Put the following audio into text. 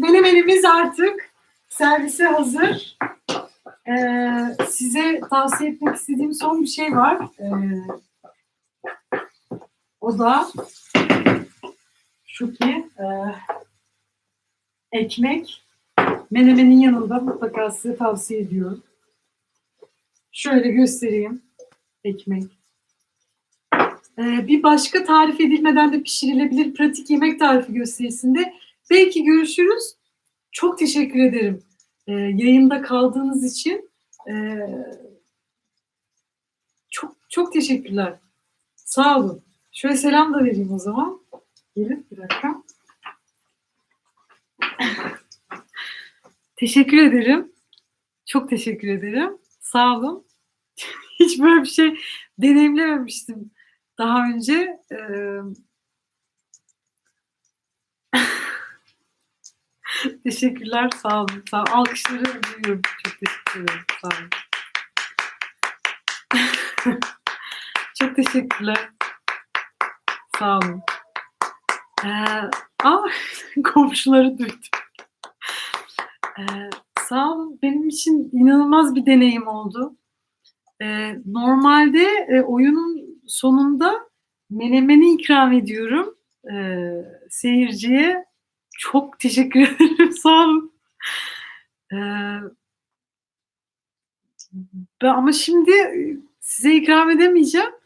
menemenimiz artık servise hazır. Ee, size tavsiye etmek istediğim son bir şey var. Ee, o da şu ki e, ekmek menemenin yanında mutlaka size tavsiye ediyorum. Şöyle göstereyim. Ekmek. Ee, bir başka tarif edilmeden de pişirilebilir pratik yemek tarifi gösterisinde belki görüşürüz. Çok teşekkür ederim ee, yayında kaldığınız için. Ee, çok çok teşekkürler. Sağ olun. Şöyle selam da vereyim o zaman. Gelin bir dakika. teşekkür ederim. Çok teşekkür ederim. Sağ olun. Hiç böyle bir şey deneyimlememiştim daha önce. Ee, Teşekkürler, sağ olun. Sağ olun. Alkışları duyuyorum. Çok teşekkür ederim. Sağ olun. Çok teşekkürler. Sağ olun. Ee, aa, komşuları duydum. Ee, sağ olun. Benim için inanılmaz bir deneyim oldu. Ee, normalde e, oyunun sonunda menemeni ikram ediyorum e, seyirciye. Çok teşekkür ederim. Sağ olun. Ee, ama şimdi size ikram edemeyeceğim.